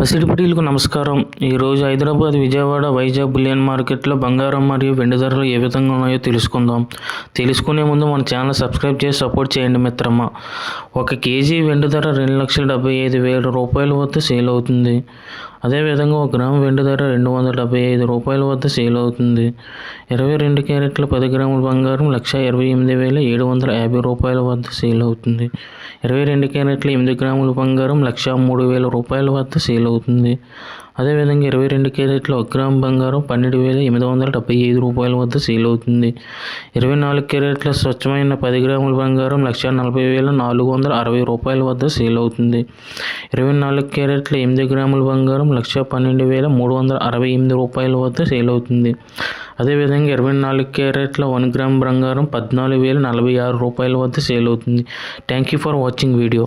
పసిడిపిటీలకు నమస్కారం. ఈరోజు హైదరాబాద్ విజయవాడ వైజాగ్ బులియన్ మార్కెట్లో బంగారం మరియు వెండి ధరలు ఏ విధంగా ఉన్నాయో తెలుసుకుందాం. తెలుసుకునే ముందు మన ఛానల్ సబ్స్క్రైబ్ చేసి సపోర్ట్ చేయండి మిత్రమా. ఒక కేజీ వెండి ధర రెండు లక్షల డెబ్బై ఐదు వేల రూపాయల వద్ద సేల్ అవుతుంది. అదేవిధంగా ఒక గ్రాము వెండి ధర రెండు వందల డెబ్బై ఐదు రూపాయల వద్ద సేల్ అవుతుంది. ఇరవై రెండు క్యారెట్ల పది గ్రాముల బంగారం లక్ష ఇరవై ఎనిమిది వేల ఏడు వందల యాభై రూపాయల వద్ద సేల్ అవుతుంది. ఇరవై రెండు క్యారెట్ల ఎనిమిది గ్రాముల బంగారం లక్ష మూడు వేల రూపాయల వద్ద సేల్ అవుతుంది. అదేవిధంగా ఇరవై రెండు క్యారెట్ల ఒక గ్రామ్ బంగారం పన్నెండు వేల ఎనిమిది వందల డెబ్బై ఐదు రూపాయల వద్ద సేల్ అవుతుంది. ఇరవై నాలుగు క్యారెట్ల స్వచ్ఛమైన పది గ్రాముల బంగారం లక్ష నలభై వేల నాలుగు వందల అరవై రూపాయల వద్ద సేల్ అవుతుంది. ఇరవై నాలుగు క్యారెట్ల ఎనిమిది గ్రాముల బంగారం లక్ష పన్నెండు వేల మూడు వందల అరవై ఎనిమిది రూపాయల వద్ద సేల్ అవుతుంది. అదేవిధంగా ఇరవై నాలుగు క్యారెట్ల వన్ గ్రామ్ బంగారం పద్నాలుగు వేల నలభై ఆరు రూపాయల వద్ద సేల్ అవుతుంది. Thank you for watching video.